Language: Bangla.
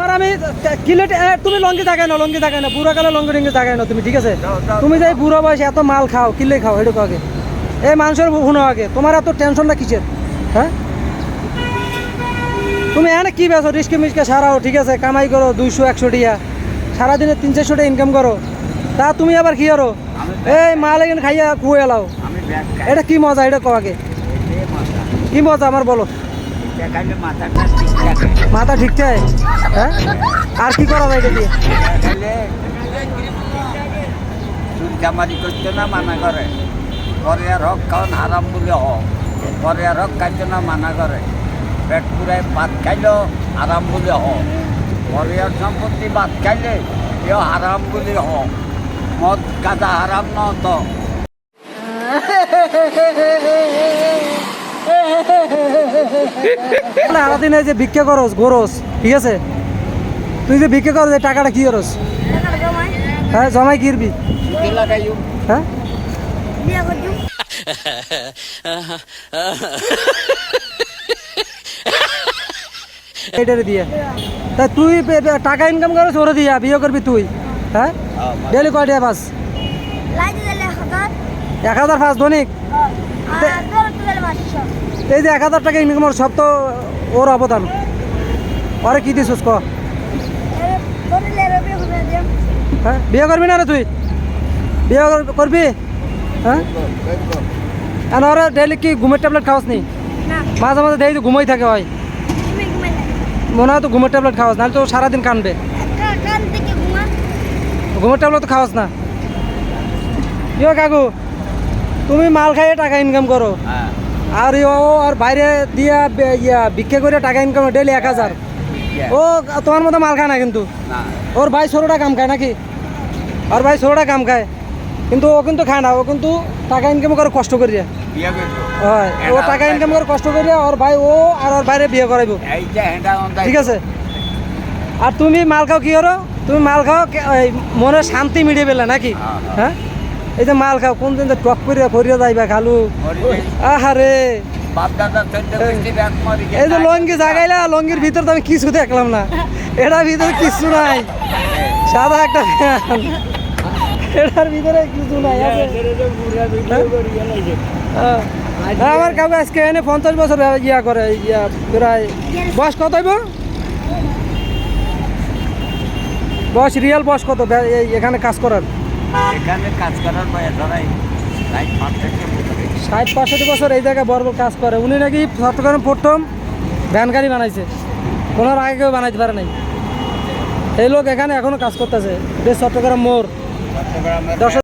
তোমার আমি কিলেট তুমি লঙ্গি জাগাই না লঙ্গি জাগাই না বুড়ো কালে লঙ্গি টঙ্গি জাগাই না তুমি ঠিক আছে? তুমি যে বুড়ো বয়সে এত মাল খাও কিলে খাও এটা আগে। এই মানুষের শুনো আগে তোমার এত টেনশনটা কিসের? হ্যাঁ? তুমি এনে কি বেছো রিস্কে মিসকে সারাও ঠিক আছে? কামাই করো দুইশো একশো টিয়া। সারাদিনে তিন চারশো টাকা ইনকাম করো। তা তুমি আবার কি করো? এই মাল এখানে খাইয়া কুয়ে এলাও এটা কি মজা? এটা কো আগে। কি মজা? আমার বলো। ঠিক থাকে। মাথা ঠিক চাই হ্যাঁ? আর কি করা যায় দেখাইলে চুলকামারি করতে না মানা করে। পরে আর হক খাওয়ান হারাম বলে হোক আর হক খাইতে না মানা করে। পেট পুরাই ভাত খাইলেও হারাম বলে হোক পরে আর সম্পত্তি ভাত খাইলে এও হারাম বলে হোক মদ গাঁজা হারাম ন তো সারাদিনে যে ভিক্ষা করস গোরস ঠিক আছে? তুই যে ভিক্ষা করস এই টাকাটা কি করস? হ্যাঁ জমাই কিরবি? হ্যাঁ? এইটারে দিয়ে। তা তুই টাকা ইনকাম করস ওরে দিয়া বিয়ে করবি তুই হ্যাঁ? ডেলি কয় টাকা পাস? এক হাজার পাঁচ দৈনিক? এই যে এক হাজার টাকা ইনকাম কর সব তো ওর অবদান। ওরে কি দিছিস ক? হ্যাঁ বিয়ে করবি না রে তুই? বিয়ে করবি? হ্যাঁ? আর ওরা ডেলি কি ঘুমের ট্যাবলেট খাওয়াস নি? মাঝে মাঝে দেখি তো ঘুমাই থাকে হয় মনে হয় তো ঘুমের ট্যাবলেট খাওয়াস নাহলে তো সারাদিন কানবে। ঘুমের ট্যাবলেট তো খাওয়াস না। ইয়ো কাকু তুমি মাল খাইয়ে টাকা ইনকাম করো। হ্যাঁ। আর ও আর বাইরে দিয়া ইয়া ভিক্ষা করে টাকা ইনকাম ডেলি এক হাজার। ও তোমার মতো মাল খায় না কিন্তু। ওর ভাই ষোলোটা কাম খায় নাকি? ওর ভাই ষোলোটা কাম খায়। কিন্তু ও কিন্তু খায় না ও কিন্তু টাকা ইনকাম করে কষ্ট বিয়ে হয়। ও টাকা ইনকাম করে কষ্ট করিয়া ওর ভাই ও আর ওর বাইরে বিয়ে করাইবো। ঠিক আছে? আর তুমি মাল খাও কি করো? তুমি মাল খাও মনে শান্তি মিলিয়ে পেলে নাকি? হ্যাঁ, হ্যাঁ? এই যে মাল খাও কোন দিন টক করিয়া ফরিয়া যাইবা খালু? আহারে। এই যে লঙ্গি জাগাইলা লঙ্গির ভিতর তো আমি কিছু দেখলাম না। এটার ভিতরে কিছু নাই। সাদা একটা ফ্যান। এটার ভিতরে কিছু নাই হ্যাঁ। হ্যাঁ, আমার কাকু আজকে এনে পঞ্চাশ বছর ইয়া করে ইয়া প্রায় বয়স কত হইব? বয়স রিয়েল বয়স কত? এখানে কাজ করার? এখানে কাজ করার। ষাট পঁয়ষট্টি বছর এই জায়গায় বড় বড় কাজ করে। উনি নাকি চট্টগ্রাম প্রথম ভ্যান গাড়ি বানাইছে। কোনো আগে কেউ বানাইতে পারে নাই। এই লোক এখানে এখনও কাজ করতেছে। বেশ চট্টগ্রাম মোড়। দশ